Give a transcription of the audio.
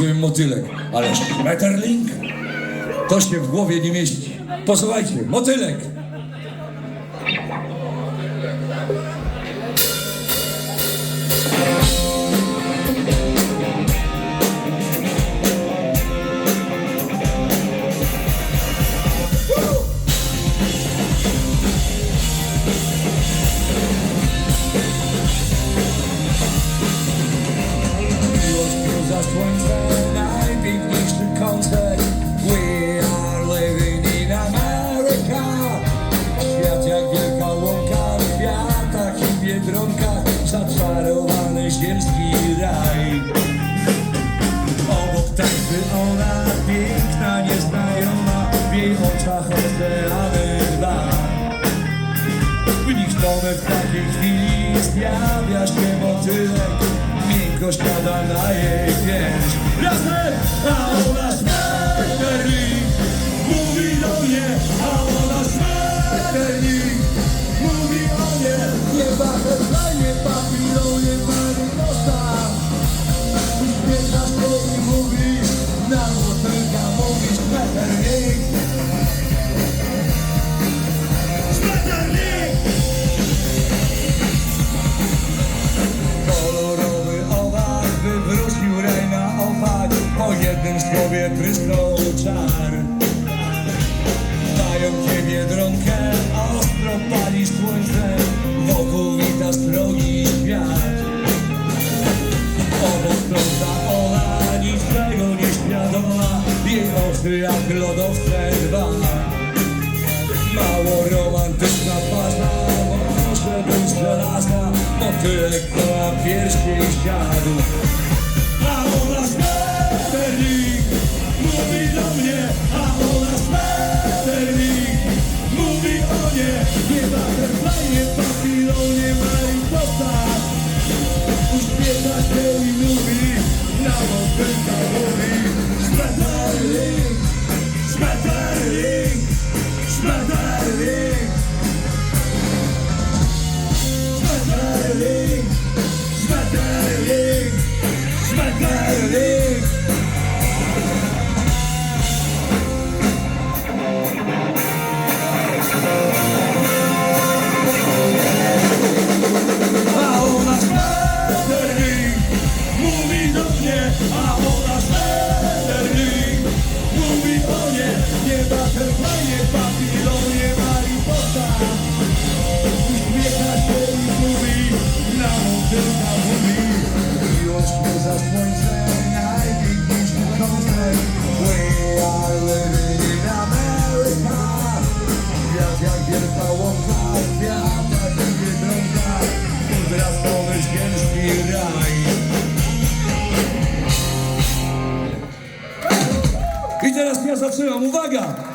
słowem motylek, ale Schmetterling to się w głowie nie mieści. Posłuchajcie, motylek. Biedronkach, zaczarowany ziemski raj. Obok tańczy ona, piękna, nieznajoma, w jej oczach oceany dwa. W nich tonę w takiej chwili zjawia się motylek Miękko na jej pierś Razem, a ona Schmetterling jak lodowce dwa. Mało romantyczna faza Może być żelazna Motylek na pierścień siadł. A ona Schmetterling Mówi do mnie A ona Schmetterling Mówi o nie Nie butterfly, nie papilonie mariposa Uśmiecha się i mówi Na motylka mówi Schmetterling Schmetterling Schmetterling A I teraz ja zaczynam, uwaga!